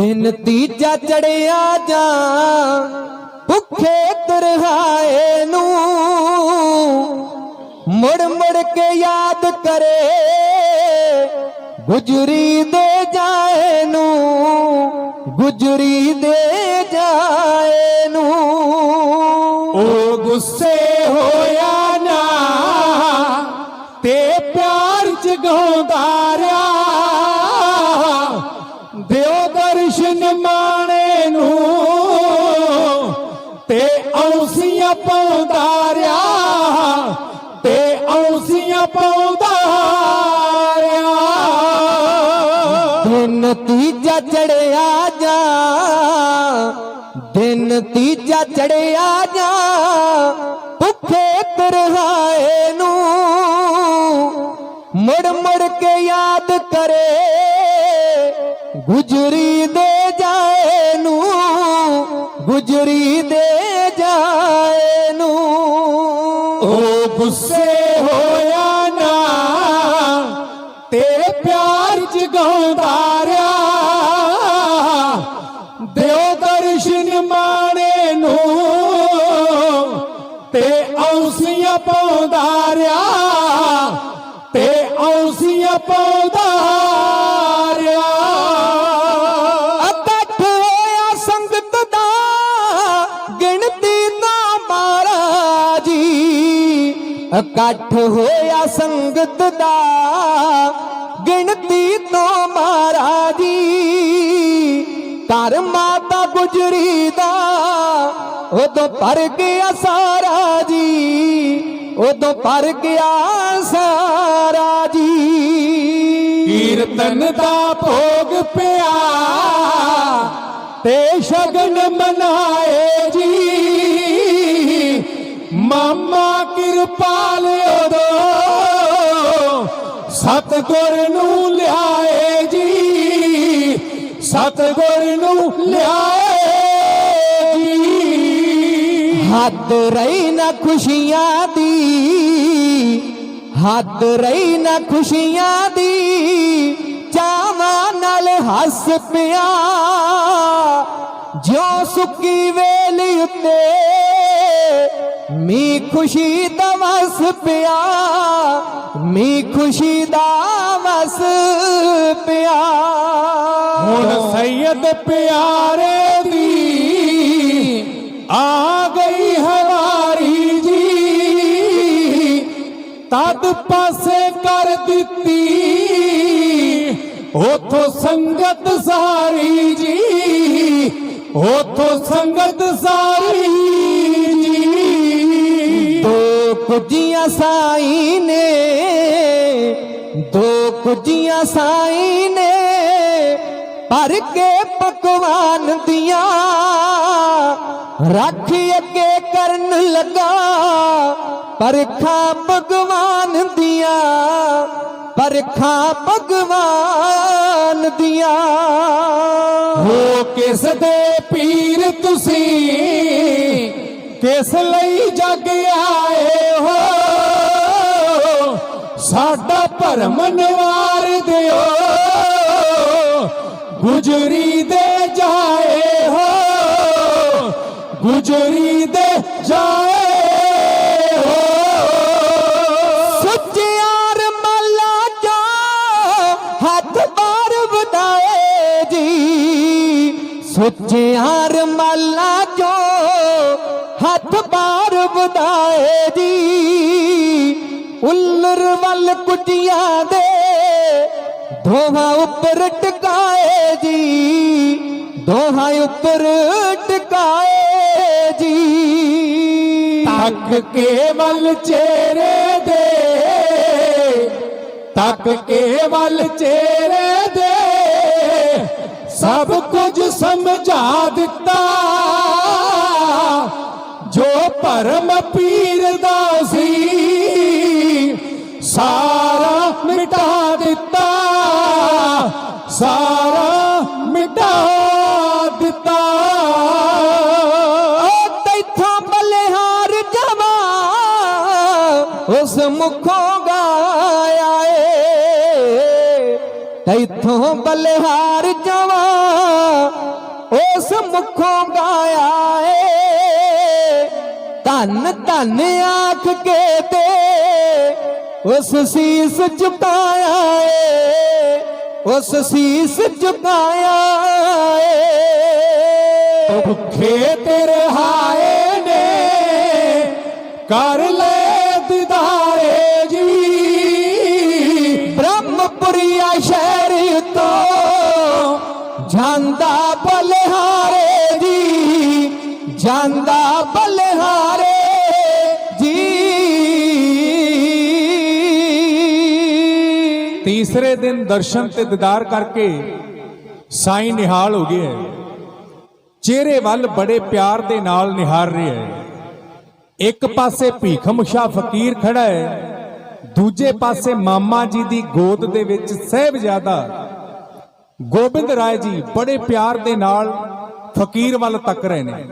ਦਿਨ ਤੀਜਾ ਚੜਿਆ ਜਾ ਭੁੱਖੇ ਤਰਹਾਏ ਨੂੰ ਮੁੜ ਮੁੜ ਕੇ ਯਾਦ ਕਰੇ, ਗੁਜਰੀ ਦੇ ਜਾਏ ਨੂੰ, ਗੁਜਰੀ ਦੇ ਜਾਏ ਨੂੰ। ਔਸੀਆਂ ਪਾਉਂਦਾ ਰਿਹਾ ਤੇ ਔਸੀਆਂ ਪਾਉਂਦਾ ਰਿਹਾ। ਦਿਨ ਤੀਜਾ ਚੜਿਆ ਜਾ, ਦਿਨ ਤੀਜਾ ਚੜਿਆ ਜਾ, ਭੁੱਖੇ ਤਰਹਾਏ ਨੂੰ ਮੁੜ ਮੁੜ ਕੇ ਯਾਦ ਕਰੇ, ਗੁਜਰੀ ਦੇ ਜਾਏ ਨੂੰ, ਗੁਜਰੀ ਦੇ ਗੁੱਸੇ ਹੋਇਆ ਨਾ, ਤੇਰੇ ਪਿਆਰ ਚ ਗਾਉਂਦਾ ਰਿਹਾ। ਦਿਓ ਦਰਸ਼ਨ ਮਾਣੇ ਨੂੰ, ਤੇ ਔਸੀਆਂ ਪਾਉਂਦਾ ਰਿਹਾ। ਤੇ ਔਸੀਆਂ ਪਾਉਂਦਾ ਇਕੱਠ ਹੋਇਆ ਸੰਗਤ ਦਾ ਗਿਣਤੀ ਤੋਂ ਮਹਾਰਾਜੀ ਘਰ ਮਾਤਾ ਗੁਜਰੀ ਦਾ, ਉਦੋਂ ਪਰ ਗਿਆ ਸਾਰਾ ਜੀ। ਉਦੋਂ ਪਰ ਗਿਆ ਸਾਰਾ ਜੀ। ਕੀਰਤਨ ਦਾ ਭੋਗ ਪਿਆ, ਤੇ ਸ਼ਗਨ ਮਨਾਏ ਜੀ। ਮਾਮਾ ਕਿਰਪਾਲ ਉਦੋਂ ਸਤਗੁਰ ਨੂੰ ਲਿਆਏ ਜੀ, ਸਤਗੁਰ ਨੂੰ ਲਿਆਏ ਜੀ। ਹੱਦ ਰਹੀ ਨਾ ਖੁਸ਼ੀਆਂ ਦੀ, ਹੱਦ ਰਹੀ ਨਾ ਖੁਸ਼ੀਆਂ ਦੀ, ਚਾਵਾਂ ਨਾਲ ਹੱਸ ਪਿਆ। ਜੋ ਸੁੱਕੀ ਵੇਲੀ ਉੱਤੇ ਮੀ ਖੁਸ਼ੀ ਦਾ ਵਸ ਪਿਆ, ਮੀ ਖੁਸ਼ੀ ਦਾ ਵਸ ਪਿਆ। ਹੁਣ ਸੈਯਦ ਪਿਆਰੇ ਦੀ ਆ ਗਈ ਹਵਾਰੀ ਜੀ। ਤਦ ਪਾਸੇ ਕਰ ਦਿੱਤੀ, ਉਥੋਂ ਸੰਗਤ ਸਾਰੀ ਜੀ। ਉਥੋਂ ਸੰਗਤ ਸਾਰੀ ਕੁਜੀਆਂ ਸਾਈ ਨੇ, ਦੋ ਕੁਜੀਆਂ ਸਾਈ ਨੇ, ਭਰ ਕੇ ਪਕਵਾਨ ਦੀਆਂ, ਰੱਖ ਅੱਗੇ ਕਰਨ ਲੱਗਾ, ਪਰਖਾਂ ਭਗਵਾਨ ਦੀਆਂ, ਪਰਖਾਂ ਭਗਵਾਨ ਦੀਆਂ। ਹੋ ਕਿਸ ਦੇ ਪੀਰ ਤੁਸੀਂ, ਕਿਸ ਲਈ ਜਗ ਧਰਮ ਨਿਵਾਰ ਦਿਓ। ਗੁਜਰੀ ਦੇ ਜਾਏ ਹੋ। ਗੁਜਰੀ ਦੇ ਜਾਏ ਹੋ। ਸੁੱਚਿਆਰ ਮੱਲਾ ਜੋ ਹੱਥ ਬਾਰ ਵਧਾਏ ਜੀ। ਸੁੱਚਿਆਰ ਮੱਲਾ ਜੋ ਹੱਥ ਬਾਰ ਵਧਾਏ ਜੀ। ਉੱਲਰ ਵੱਲ ਕੁਟੀਆਂ ਦੇ ਦੋਹਾਂ ਉੱਪਰ ਟਿਕਾਏ ਜੀ, ਦੋਹਾਂ ਉੱਪਰ ਟਿਕਾਏ ਜੀ। ਤੱਕ ਕੇਵਲ ਚਿਹਰੇ ਦੇ, ਤੱਕ ਕੇਵਲ ਚਿਹਰੇ ਦੇ, ਸਭ ਕੁਝ ਸਮਝਾ ਦਿੱਤਾ। ਜੋ ਭਰਮ ਪੀਰ ਏ ਤੈਥੋਂ ਬਲਿਹਾਰ ਜਵਾ ਇਸ ਮੁਖੋਂ ਗਾਇਆ ਏ। ਧੰਨ ਧੰਨ ਆਖ ਕੇ ਤੇ ਉਸ ਸੀਸ ਝੁਕਾਇਆ ਏ। ਉਸ ਸੀਸ ਝੁਕਾਇਆ ਏ। ਭੁੱਖੇ ਤੇ ਰਹਾਏ ਨੇ ਕਰ ਜਾਂਦਾ ਬਲਿਹਾਰੇ ਜੀ, ਜਾਂਦਾ ਬਲਿਹਾਰੇ ਜੀ। ਤੀਸਰੇ ਦਿਨ ਦਰਸ਼ਨ ਤੇ ਦੀਦਾਰ ਕਰਕੇ ਸਾਈਂ ਨਿਹਾਲ ਹੋ ਗਿਆ ਚਿਹਰੇ ਵੱਲ ਬੜੇ ਪਿਆਰ ਦੇ ਨਾਲ ਨਿਹਾਰ ਰਿਹਾ ਹੈ। ਇੱਕ ਪਾਸੇ ਭੀਖਮ ਸ਼ਾਹ ਫਕੀਰ ਖੜਾ ਹੈ, ਦੂਜੇ ਪਾਸੇ ਮਾਮਾ ਜੀ ਦੀ ਗੋਦ ਦੇ ਵਿੱਚ ਸਹਿਬਜ਼ਾਦਾ ਗੋਬਿੰਦ ਰਾਏ ਜੀ ਬੜੇ ਪਿਆਰ ਦੇ ਨਾਲ ਫਕੀਰ ਵੱਲ ਤੱਕ ਰਹੇ ਨੇ।